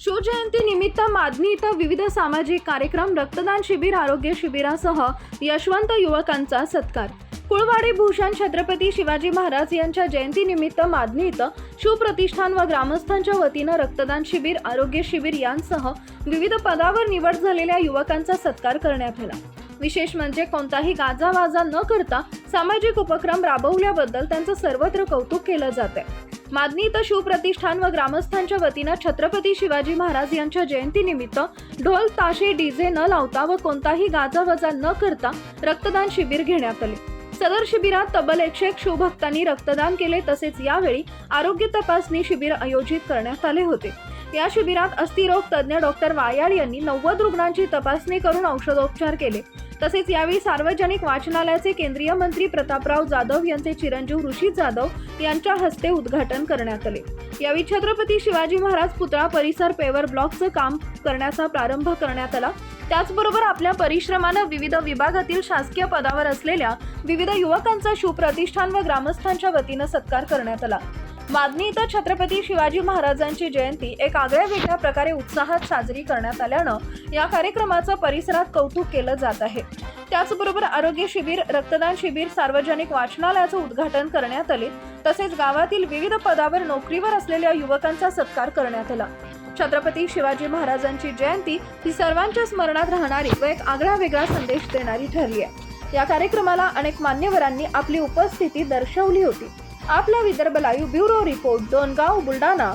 शिवजयंतीनिमित्त मादनी इथं विविध सामाजिक कार्यक्रम रक्तदान शिबिर आरोग्य शिबिरासह यशवंत युवकांचा सत्कार. कुळवाडी भूषण छत्रपती शिवाजी महाराज यांच्या जयंतीनिमित्त मादनी इथं शिवप्रतिष्ठान व ग्रामस्थांच्या वतीनं रक्तदान शिबिर आरोग्य शिबिर यांसह विविध पदावर निवड झालेल्या युवकांचा सत्कार करण्यात आला. विशेष म्हणजे कोणताही गाजावाजा न करता सामाजिक उपक्रम राबवल्याबद्दल त्यांचं सर्वत्र कौतुक केलं जात मागणी इथं शिवप्रतिष्ठान व ग्रामस्थांच्या वतीनं छत्रपती शिवाजी महाराज यांच्या जयंतीनिमित्त ढोल ताशे डीजे न लावता व कोणताही गाजावाजा न करता रक्तदान शिबिर घेण्यात आले. सदर शिबिरात तब्बल एकशे एक शिवभक्तांनी रक्तदान केले तसेच यावेळी आरोग्य तपासणी शिबिर आयोजित करण्यात आले होते. या शिबिरात अस्थिरोग तज्ज्ञ डॉक्टर वायाळ यांनी नव्वद रुग्णांची तपासणी करून औषधोपचार केले. तसेच यावेळी सार्वजनिक वाचनालयाचे केंद्रीय मंत्री प्रतापराव जाधव यांचे चिरंजीव ऋषी जाधव यांच्या हस्ते उद्घाटन करण्यात आले. यावेळी छत्रपती शिवाजी महाराज पुतळा परिसर पेवर ब्लॉकचं काम करण्याचा प्रारंभ करण्यात आला. त्याचबरोबर आपल्या परिश्रमानं विविध विभागातील शासकीय पदावर असलेल्या विविध युवकांचा शिवप्रतिष्ठान व ग्रामस्थांच्या वतीनं सत्कार करण्यात आला. मादनी इथं छत्रपती शिवाजी महाराजांची जयंती एक आगळ्या वेगळ्या प्रकारे उत्साहात साजरी करण्यात आल्यानं या कार्यक्रमाचं परिसरात कौतुक केलं जात आहे. त्याचबरोबर आरोग्य शिबिर रक्तदान शिबिर सार्वजनिक वाचनालयाचं उद्घाटन करण्यात आले. तसेच गावातील विविध पदावर नोकरीवर असलेल्या युवकांचा सत्कार करण्यात आला. छत्रपती शिवाजी महाराजांची जयंती ही सर्वांच्या स्मरणात राहणारी व एक आगळा वेगळा संदेश देणारी ठरली आहे. या कार्यक्रमाला अनेक मान्यवरांनी आपली उपस्थिती दर्शवली होती. आपला Vidarbha live bureau report Dongaon Buldhana.